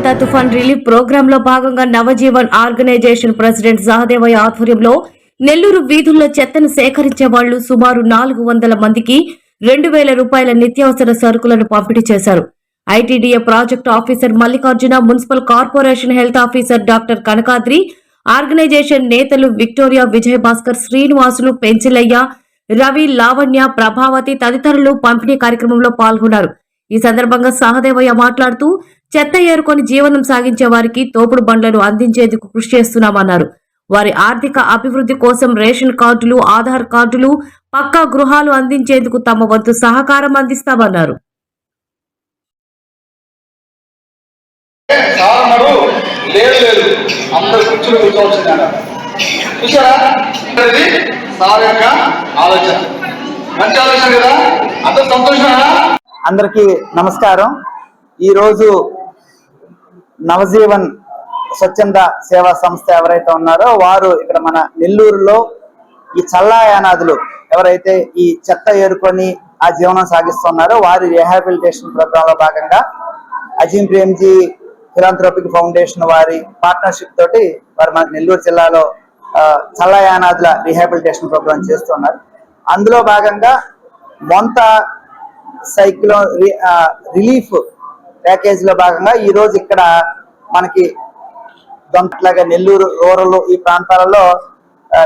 మోంతా తుఫాన్ రిలీఫ్ ప్రోగ్రామ్లో భాగంగా నవజీవన్ ఆర్గనైజేషన్ ప్రెసిడెంట్ సహదేవయ్య ఆధ్వర్యంలో నెల్లూరు వీధుల్లో చెత్తను సేకరించే వాళ్ళు సుమారు నాలుగు వందల మందికి రెండు వేల రూపాయల నిత్యావసర సరుకులను పంపిణీ చేశారు. ITDA project officer Mallikarjuna municipal corporation health officer doctor Kanakadri organization నేతలు విక్టోరియా విజయ్ భాస్కర్ శ్రీనివాసులు పెంచిలయ్య రవి లావణ్య ప్రభావతి తదితరులు పంపిణీ కార్యక్రమంలో పాల్గొన్నారు. ఈ సందర్భంగా సహదేవయ్య మాట్లాడుతూ చెత్త ఏరుకొని జీవనం సాగించే వారికి తోపుడు బండ్లను అందించేందుకు కృషి చేస్తున్నామన్నారు. వారి ఆర్థిక అభివృద్ధి కోసం రేషన్ కార్డులు ఆధార్ కార్డులు పక్కా గృహాలు అందించేందుకు తమ వంతు సహకారం అందిస్తామన్నారు. అందరికీ నమస్కారం. ఈరోజు నవజీవన్ స్వచ్ఛంద సేవా సంస్థ ఎవరైతే ఉన్నారో వారు ఇక్కడ మన నెల్లూరులో ఈ చల్లాయానాదులు ఎవరైతే ఈ చెత్త ఏరుకొని ఆ జీవనం సాగిస్తున్నారో వారి రిహాబిలిటేషన్ ప్రోగ్రామ్లో భాగంగా అజీం ప్రేమ్జీ ఫిలాంథ్రోపిక్ ఫౌండేషన్ వారి పార్ట్నర్షిప్ తోటి వారు మన నెల్లూరు జిల్లాలో ఆ, చల్లాయానాదుల రిహాబిలిటేషన్ ప్రోగ్రామ్ చేస్తున్నారు. అందులో భాగంగా మొంత సైక్లో రి- రిలీఫ్ ప్యాకేజ్లో భాగంగా ఈ రోజు ఇక్కడ మనకి దొంతలాగా నెల్లూరు రూరల్ ఈ ప్రాంతాలలో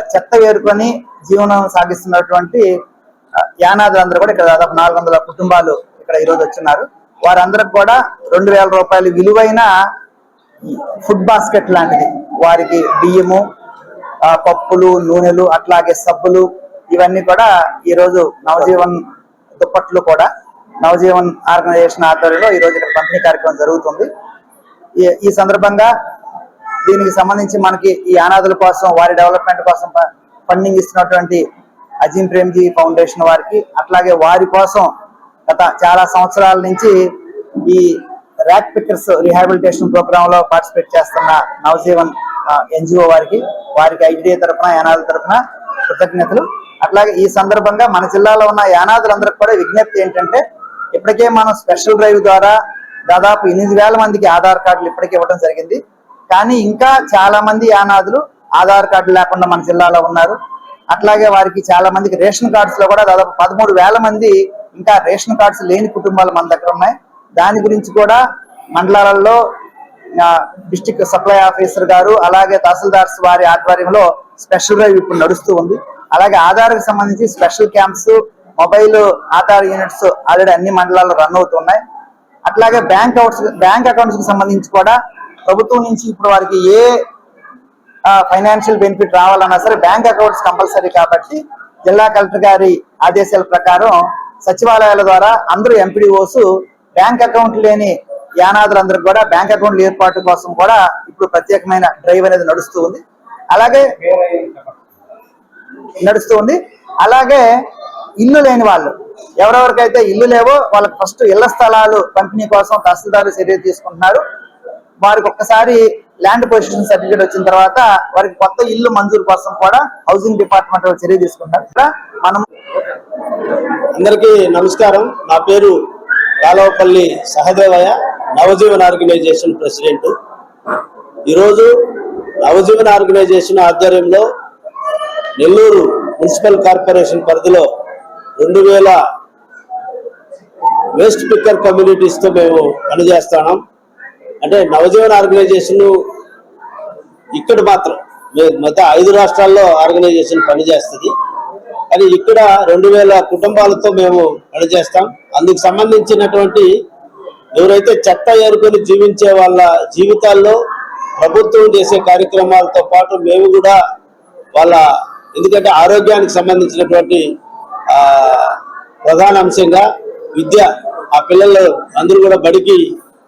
చెత్త వేరుకొని జీవనం సాగిస్తున్నటువంటి ఆ, యానాదులందరూ కూడా ఇక్కడ దాదాపు నాలుగు వందల కుటుంబాలు ఇక్కడ ఈ రోజు వచ్చిన్నారు. వారందరికి కూడా రెండు వేల రూపాయలు విలువైన ఫుడ్ బాస్కెట్ లాంటిది. వారికి బియ్యము పప్పులు నూనెలు అట్లాగే సబ్బులు ఇవన్నీ కూడా ఈరోజు నవజీవన్ దుప్పట్లు కూడా నవజీవన్ ఆర్గనైజేషన్ ఆధ్వర్యంలో ఈ ఇక్కడ పంపిణీ కార్యక్రమం జరుగుతుంది. ఈ- ఈ సందర్భంగా దీనికి సంబంధించి మనకి ఈ అనాథుల కోసం వారి డెవలప్మెంట్ కోసం ఫండింగ్ ఇస్తున్నటువంటి అజీం ప్రేమ్జీ ఫౌండేషన్ వారికి అట్లాగే వారి కోసం గత చాలా సంవత్సరాల నుంచి ఈ ర్యాక్ పిక్కర్స్ రిహాబిలిటేషన్ ప్రోగ్రామ్లో పార్టిసిపేట్ చేస్తున్న నవజీవన్ ఎన్జిఓ వారికి వారికి ఐటీడీ తరఫున యానాదుల తరఫున కృతజ్ఞతలు. అట్లాగే ఈ సందర్భంగా మన జిల్లాలో ఉన్న యానాదులందరికీ కూడా విజ్ఞప్తి ఏంటంటే ఇప్పటికే మనం స్పెషల్ డ్రైవ్ ద్వారా దాదాపు ఎనిమిది వేల మందికి ఆధార్ కార్డులు ఇప్పటికే ఇవ్వడం జరిగింది. కానీ ఇంకా చాలా మంది యానాదులు ఆధార్ కార్డు లేకుండా మన జిల్లాలో ఉన్నారు. అట్లాగే వారికి చాలా మందికి రేషన్ కార్డ్స్లో కూడా దాదాపు పదమూడు వేల మంది ఇంకా రేషన్ కార్డ్స్ లేని కుటుంబాలు మన దగ్గర ఉన్నాయి. దాని గురించి కూడా మండలాలలో డిస్టిక్ సప్లై ఆఫీసర్ గారు అలాగే తహసీల్దార్స్ వారి ఆధ్వర్యంలో స్పెషల్ డ్రైవ్ ఇప్పుడు నడుస్తూ ఉంది. అలాగే ఆధార్కి సంబంధించి special camps mobile Aadhaar units already అన్ని మండలాల్లో రన్ అవుతున్నాయి. అట్లాగే బ్యాంక్ అకౌంట్స్ బ్యాంక్ అకౌంట్స్కి సంబంధించి కూడా ప్రభుత్వం నుంచి ఇప్పుడు వారికి ఏ ఫైనాన్షియల్ బెనిఫిట్ రావాలన్నా సరే బ్యాంక్ అకౌంట్స్ కంపల్సరీ కాబట్టి జిల్లా కలెక్టర్ గారి ఆదేశాల ప్రకారం సచివాలయాల ద్వారా అందరూ ఎంపీడీఓస్ బ్యాంక్ అకౌంట్ లేని యానాదులందరికీ కూడా బ్యాంక్ అకౌంట్ల ఏర్పాటు కోసం కూడా ఇప్పుడు ప్రత్యేకమైన డ్రైవ్ అనేది నడుస్తూ ఉంది. అలాగే నడుస్తూ ఉంది. అలాగే ఇల్లు లేని వాళ్ళు. ఎవరెవరికైతే ఇల్లు లేవో వాళ్ళకి ఫస్ట్ ఇళ్ళ స్థలాలు పంపిణీ కోసం తహసీల్దారు చర్య తీసుకుంటున్నారు. వారికి ఒక్కసారి ల్యాండ్ పొజిషన్ సర్టిఫికేట్ వచ్చిన తర్వాత వారికి కొత్త ఇల్లు మంజూరు కోసం కూడా హౌసింగ్ డిపార్ట్మెంట్ చర్య తీసుకుంటారు మనం అందరికీ నమస్కారం. నా పేరు కాలవపల్లి సహదేవయ్య నవజీవన్ ఆర్గనైజేషన్ ప్రెసిడెంట్. ఈరోజు నవజీవన్ ఆర్గనైజేషన్ ఆధ్వర్యంలో నెల్లూరు మున్సిపల్ కార్పొరేషన్ పరిధిలో రెండు వేల వేస్ట్ పిక్కర్ కమ్యూనిటీస్తో మేము పనిచేస్తున్నాం. అంటే నవజీవన్ ఆర్గనైజేషన్ ఇక్కడ మాత్రం మే- మొత్తం ఐదు రాష్ట్రాల్లో ఆర్గనైజేషన్ పనిచేస్తుంది. కానీ ఇక్కడ రెండు వేల కుటుంబాలతో మేము పనిచేస్తాం. అందుకు సంబంధించినటువంటి ఎవరైతే చెత్త ఏరుకొని జీవించే వాళ్ళ జీవితాల్లో ప్రభుత్వం చేసే కార్యక్రమాలతో పాటు మేము కూడా వాళ్ళ ఎందుకంటే ఆరోగ్యానికి సంబంధించినటువంటి ప్రధాన అంశంగా విద్య ఆ పిల్లలు అందరూ కూడా బడికి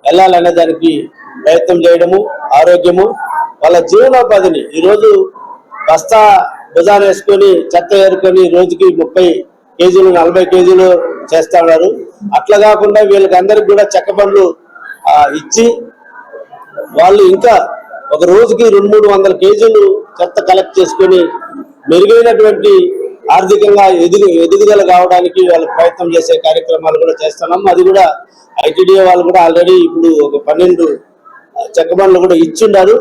వెళ్ళాలనే దానికి ప్రయత్నం చేయడము ఆరోగ్యము వాళ్ళ జీవనోపాధిని. ఈరోజు బస్తా భుజాన వేసుకొని చెత్త ఏరుకొని రోజుకి ముప్పై కేజీలు నలభై కేజీలు చేస్తా ఉన్నారు. అట్లా కాకుండా వీళ్ళకి అందరికి కూడా చెక్క బండ్లు ఇచ్చి వాళ్ళు ఇంకా ఒక రోజుకి రెండు మూడు వందల కేజీలు చెత్త కలెక్ట్ చేసుకొని మెరుగైనటువంటి ఆర్థికంగా ఎదుగు ఎదుగుదల కావడానికి వాళ్ళు ప్రయత్నం చేసే కార్యక్రమాలు కూడా చేస్తున్నాం. అది కూడా ఐటీడీఏ వాళ్ళు కూడా ఆల్రెడీ ఇప్పుడు ఒక పన్నెండు చెక్క బండ్లు కూడా ఇచ్చిండారు.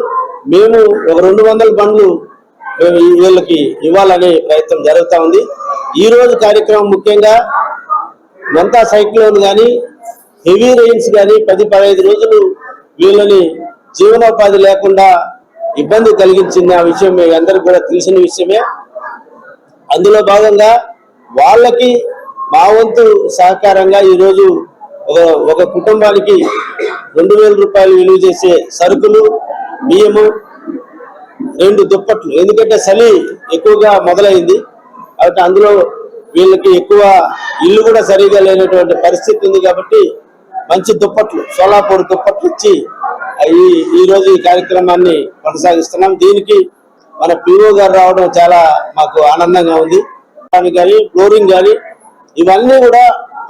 మేము ఒక రెండు వందల బండ్లు మేము ఈ- వీళ్ళకి ఇవ్వాలనే ప్రయత్నం జరుగుతూ ఉంది. ఈ రోజు కార్యక్రమం ముఖ్యంగా మంతా సైక్లోన్ కానీ హెవీ రెయిన్స్ కానీ పది పదహైదు రోజులు వీళ్ళని జీవనోపాధి లేకుండా ఇబ్బంది కలిగించింది. ఆ విషయం మీ అందరికి కూడా తెలిసిన విషయమే. అందులో భాగంగా వాళ్ళకి మా వంతు సహకారంగా ఈరోజు ఒక ఒక కుటుంబానికి రెండు వేల రూపాయలు విలువ చేసే సరుకులు బియ్యము రెండు దుప్పట్లు. ఎందుకంటే చలి ఎక్కువగా మొదలైంది. కాబట్టి అందులో వీళ్ళకి ఎక్కువ ఇల్లు కూడా సరిగా లేనటువంటి పరిస్థితి ఉంది కాబట్టి మంచి దుప్పట్లు సోలాపూర్ దుప్పట్లు ఇచ్చి ఈ ఈరోజు ఈ కార్యక్రమాన్ని కొనసాగిస్తున్నాం. దీనికి మన పిఓ గారు రావడం చాలా మాకు ఆనందంగా ఉంది. కానీ ఫ్లోరింగ్ కానీ ఇవన్నీ కూడా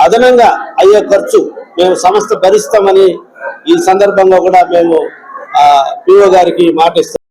అదనంగా అయ్యే ఖర్చు మేము సంస్థ భరిస్తామని ఈ సందర్భంగా కూడా మేము పిఓ గారికి మాట ఇస్తాం